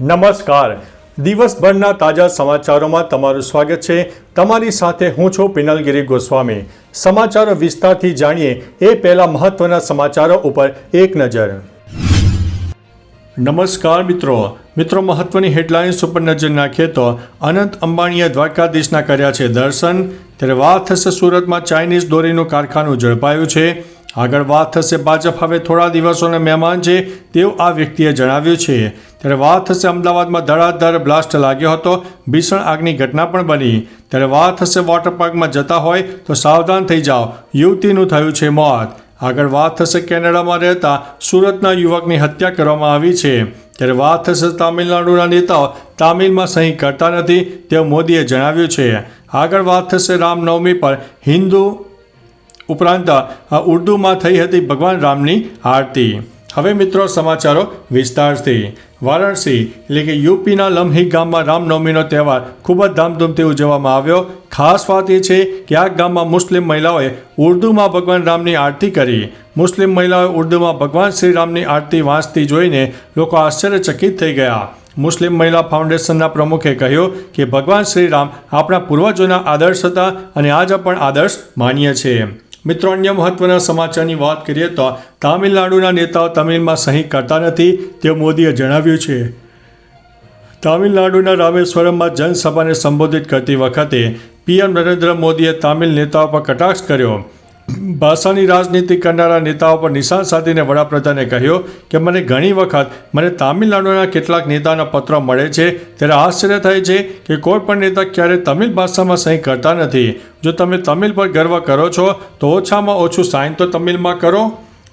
નમસ્કાર. દિવસભરના તાજા સમાચારોમાં તમારું સ્વાગત છે. તમારી સાથે હું છું પિનલગીરી ગોસ્વામી. સમાચારો વિસ્તારથી જાણીએ એ પહેલા મહત્વના સમાચારો ઉપર એક નજર. નમસ્કાર મિત્રો. મિત્રો, મહત્વની હેડલાઇન્સ ઉપર નજર નાખીએ તો અનંત અંબાણીએ દ્વારકાધીશના કર્યા છે દર્શન. ત્યારે વાત થશે સુરતમાં ચાઇનીઝ દોરીનું કારખાનું ઝડપાયું છે. આગળ વાત થશે ભાજપ હવે થોડા દિવસોના મહેમાન છે, તેવું આ વ્યક્તિએ જણાવ્યું છે. ત્યારે વાત થશે અમદાવાદમાં ધડાધડ બ્લાસ્ટ લાગ્યો હતો, ભીષણ આગની ઘટના પણ બની. ત્યારે વાત થશે વોટર પાર્કમાં જતા હોય તો સાવધાન થઈ જાઓ, યુવતીનું થયું છે મોત. આગળ વાત થશે કેનેડામાં રહેતા સુરતના યુવકની હત્યા કરવામાં આવી છે. ત્યારે વાત થશે તામિલનાડુના નેતાઓ, તામિલમાં સહી કરતા નથી, તેવું મોદીએ જણાવ્યું છે. આગળ વાત થશે રામનવમી પર હિન્દુ ઉપરાંત ઉર્દુમાં થઈ હતી ભગવાન રામની આરતી. હવે મિત્રો સમાચારો વિસ્તારથી. વારાણસી, એટલે કે યુપીના લમ્હી ગામમાં રામનવમીનો તહેવાર ખૂબ જ ધામધૂમથી ઉજવવામાં આવ્યો. ખાસ વાત એ છે કે આ ગામમાં મુસ્લિમ મહિલાઓએ ઉર્દુમાં ભગવાન રામની આરતી કરી. મુસ્લિમ મહિલાઓએ ઉર્દુમાં ભગવાન શ્રી રામની આરતી વાંચતી જોઈને લોકો આશ્ચર્યચકિત થઈ ગયા. મુસ્લિમ મહિલા ફાઉન્ડેશનના પ્રમુખે કહ્યું કે ભગવાન શ્રી રામ આપણા પૂર્વજોના આદર્શ હતા અને આજે પણ આદર્શ માન્ય છે. મિત્રો, અન્ય મહત્વના સમાચારની વાત કરીએ તો તામિલનાડુના નેતાઓ તમિલમાં સહી કરતા નથી તે મોદીએ જણાવ્યું છે. તામિલનાડુના રામેશ્વરમમાં જનસભાને સંબોધિત કરતી વખતે પીએમ નરેન્દ્ર મોદીએ તામિલ નેતાઓ પર કટાક્ષ કર્યો. ભાષાની રાજનીતિ કરનારા નેતાઓ પર નિશાન સાધીને વડાપ્રધાને કહ્યું કે મને ઘણી વખત મને તામિલનાડુના કેટલાક નેતાના પત્રો મળે છે ત્યારે આશ્ચર્ય થાય છે કે કોઈ પણ નેતા ક્યારે તમિલ ભાષામાં સહી કરતા નથી. જો તમે તમિલ પર ગર્વ કરો છો તો ઓછામાં ઓછું સાઇન તો તમિલમાં કરો.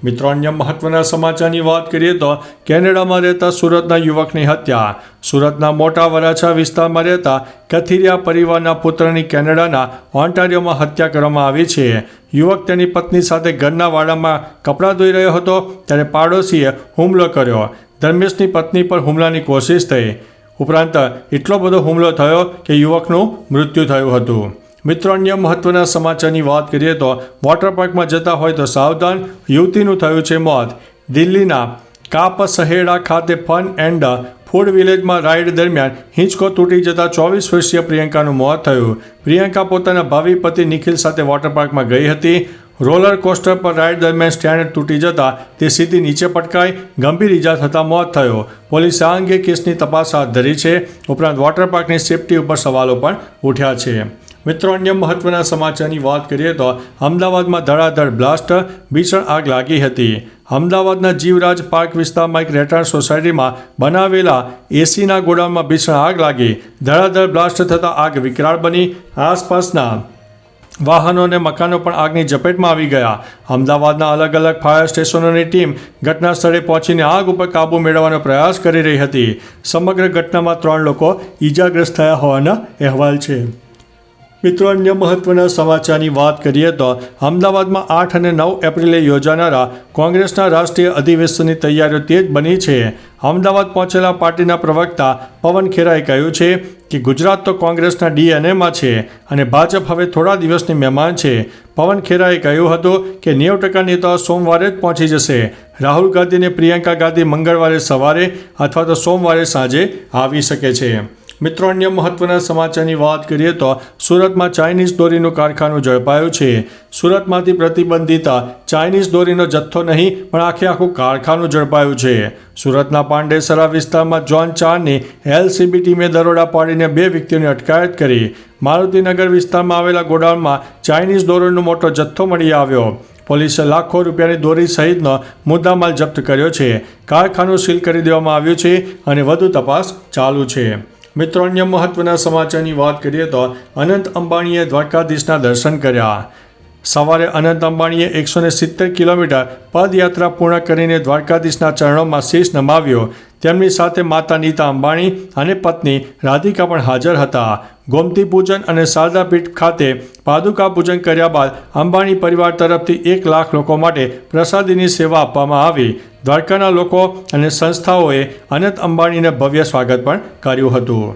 મિત્રો, અન્ય મહત્વના સમાચારની વાત કરીએ તો કેનેડામાં રહેતા સુરતના યુવકની હત્યા. સુરતના મોટા વરાછા વિસ્તારમાં રહેતા કથિરિયા પરિવારના પુત્રની કેનેડાના ઓન્ટારિયોમાં હત્યા કરવામાં આવી છે. યુવક તેની પત્ની સાથે ઘરના વાડામાં કપડાં ધોઈ રહ્યો હતો, ત્યારે પાડોશીએ હુમલો કર્યો. ધર્મેશની પત્ની પર હુમલાની કોશિશ થઈ. ઉપરાંત, એટલો બધો હુમલો થયો કે યુવકનું મૃત્યુ થયું હતું. મિત્રો, અન્ય મહત્વના સમાચારની વાત કરીએ તો વોટર પાર્કમાં જતા હોય તો સાવધાન, યુવતીનું થયું છે મોત. દિલ્હીના કાપ સહેડા ખાતે ફન એન્ડ ફૂડ વિલેજમાં રાઇડ દરમિયાન હિંચકો તૂટી જતા ચોવીસ વર્ષીય પ્રિયંકાનું મોત થયું. પ્રિયંકા પોતાના ભાવિ પતિ નિખિલ સાથે વોટર પાર્કમાં ગઈ હતી. રોલર કોસ્ટર પર રાઇડ દરમિયાન સ્ટેન્ડ તૂટી જતા તે સીધી નીચે પટકાઈ ગંભીર ઈજા થતાં મોત થયો. પોલીસે આ અંગે કેસની તપાસ હાથ ધરી છે. ઉપરાંત વોટર પાર્કની સેફટી ઉપર સવાલો પણ ઉઠ્યા છે. મિત્રો, અન્ય મહત્વના સમાચારની વાત કરીએ તો અમદાવાદમાં ધડાધડ બ્લાસ્ટ, ભીષણ આગ લાગી હતી. અમદાવાદના જીવરાજ પાર્ક વિસ્તારમાં એક રહેઠાણ સોસાયટીમાં બનાવેલા એસીના ગોડાઉનમાં ભીષણ આગ લાગી. ધડાધડ બ્લાસ્ટ થતાં આગ વિકરાળ બની. આસપાસના વાહનો અને મકાનો પણ આગની ઝપેટમાં આવી ગયા. અમદાવાદના અલગ અલગ ફાયર સ્ટેશનોની ટીમ ઘટના સ્થળે પહોંચીને આગ ઉપર કાબૂ મેળવવાનો પ્રયાસ કરી રહી હતી. સમગ્ર ઘટનામાં ત્રણ લોકો ઈજાગ્રસ્ત થયા હોવાના અહેવાલ છે. મિત્રો, અન્ય મહત્વના સમાચારની વાત કરીએ તો અમદાવાદમાં આઠ અને નવ એપ્રિલે યોજાનારા કોંગ્રેસના રાષ્ટ્રીય અધિવેશનની તૈયારીઓ તેજ બની છે. અમદાવાદ પહોંચેલા પાર્ટીના પ્રવક્તા પવન ખેરાએ કહ્યું છે કે ગુજરાત તો કોંગ્રેસના ડીએનએમાં છે અને ભાજપ હવે થોડા દિવસની મહેમાન છે. પવન ખેરાએ કહ્યું હતું કે નેવું ટકા નેતાઓ સોમવારે જ પહોંચી જશે. રાહુલ ગાંધી અને પ્રિયંકા ગાંધી મંગળવારે સવારે અથવા તો સોમવારે સાંજે આવી શકે છે. મિત્રો, અન્ય મહત્વના સમાચારની વાત કરીએ તો સુરતમાં ચાઇનીઝ દોરીનું કારખાનું ઝડપાયું છે. સુરતમાંથી પ્રતિબંધિત ચાઇનીઝ દોરીનો જથ્થો નહીં, પણ આખે આખું કારખાનું ઝડપાયું છે. સુરતના પાંડેસરા વિસ્તારમાં જોન ચારની એલસીબી ટીમે દરોડા પાડીને બે વ્યક્તિઓની અટકાયત કરી. મારુતિનગર વિસ્તારમાં આવેલા ગોડાઉનમાં ચાઇનીઝ દોરીનો મોટો જથ્થો મળી આવ્યો. પોલીસે લાખો રૂપિયાની દોરી સહિતનો મુદ્દામાલ જપ્ત કર્યો છે. કારખાનું સીલ કરી દેવામાં આવ્યું છે અને વધુ તપાસ ચાલુ છે. મિત્રો અન્ય મહત્વના સમાચારની વાત કરીએ તો અનંત અંબાણીએ દ્વારકાધીશના દર્શન કર્યા. સવારે અનંત અંબાણીએ એકસો ને સિત્તેર કિલોમીટર પદયાત્રા પૂર્ણ કરીને દ્વારકાધીશના ચરણોમાં શીશ નમાવ્યો. તેમની સાથે માતા નીતા અંબાણી અને પત્ની રાધિકા પણ હાજર હતા. ગોમતી પૂજન અને શારદા પીઠ ખાતે પાદુકા પૂજન કર્યા બાદ અંબાણી પરિવાર તરફથી એક લાખ લોકો માટે પ્રસાદીની સેવા આપવામાં આવી. દ્વારકાના લોકો અને સંસ્થાઓએ અનંત અંબાણીને ભવ્ય સ્વાગત પણ કર્યું હતું.